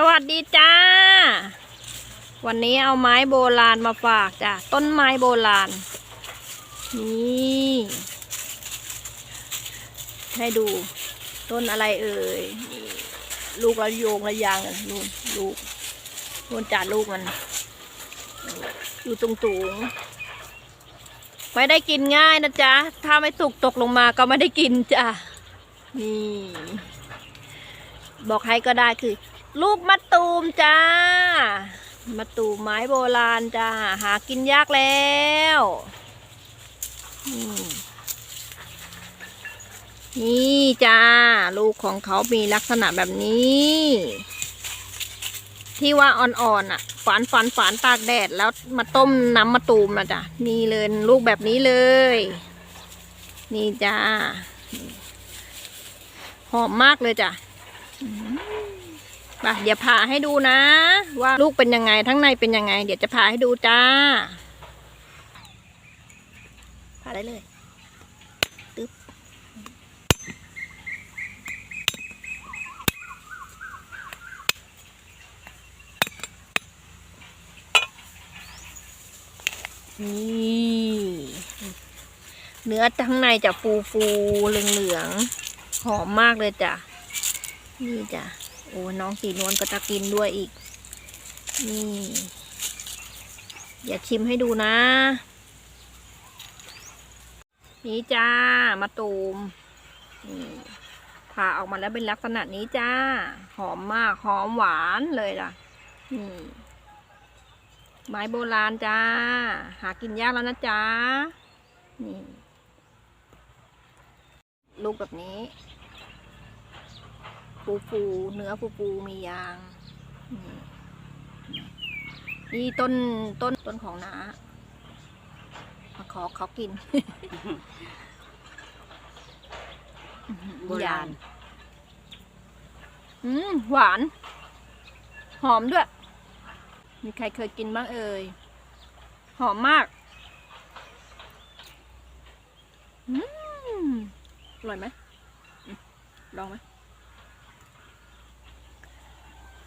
สวัสดีจ้า วันนี้เอาไม้โบราณมาฝากจ้ะ ต้นไม้โบราณ นี่ ให้ดูต้นอะไรเอ่ย ลูกระโยงระยางลยลูกลูกลูกจ่าลูกมัน อยู่ตรงสูงไม่ได้กินง่ายนะจ๊ะ ถ้าไม่สุกตกลงมาก็ไม่ได้กินจ้ะ นี่ บอกให้ก็ได้คือ ลูกมะตูมจ้ามะตูมไม้โบราณจ้า หากินยากแล้วนี่จ้า ลูกของเขามีลักษณะแบบนี้ ที่ว่าอ่อนๆอะ ฝานฝานฝานตากแดดแล้วมาต้มน้ำมะตูมนะจ้ะนี่เลยลูกแบบนี้เลย นี่จ้า หอมมากเลยจ้ะ ไปเดี๋ยวผ่าให้ดูนะ ว่าลูกเป็นยังไงทั้งในเป็นยังไง เดี๋ยวจะผ่าให้ดูจ้าผ่าได้เลยตึ๊บนี่เนื้อทั้งในจะฟูฟูเหลืองๆหอมมากเลยจ้ะนี่จ้ะ โอ้น้องสีนวลก็จะกินด้วยอีก นี่อย่าชิมให้ดูนะ นี่จ้ามาตูมนี่ผ่าออกมาแล้วเป็นลักษณะนี้จ้า หอมมากหอมหวานเลยล่ะ นี่ไม้โบราณจ้า หากินยากแล้วนะจ้า นี่ ลูกแบบนี้ ฟูฟูๆเนื้อฟูฟูๆมียางนี่นี่ต้นต้นต้นของน้ามาขอเขากินโบราณอืมหวาน หอมด้วย มีใครเคยกินบ้างเอ่ย หอมมาก อืมอร่อยไหมอืมลองไหม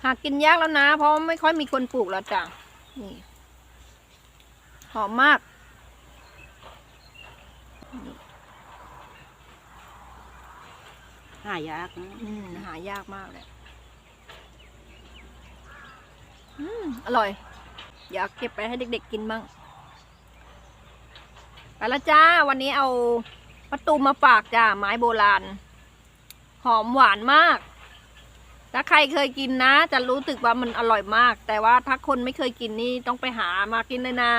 หากินยากแล้วนะ เพราะไม่ค่อยมีคนปลูกแล้วจ้ะนี่หอมมาก หายากนะอืมหายากมากเลยอืมอร่อย อยากเก็บไปให้เด็ก ๆ กินบ้างไปแล้วจ้า วันนี้เอามะตูมมาฝากจ้า ไม้โบราณ หอมหวานมาก ถ้าใครเคยกินนะ จะรู้สึกว่ามันอร่อยมาก แต่ว่าถ้าคนไม่เคยกินนี่ต้องไปหามากินเลยนะ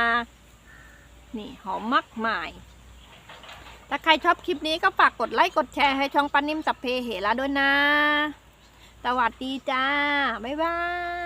นี่หอมมากมาย ถ้าใครชอบคลิปนี้ก็ฝากกดไลค์กดแชร์ให้ช่องป้านิ่มสัพเพเหระด้วยนะ สวัสดีจ้า บ๊ายบาย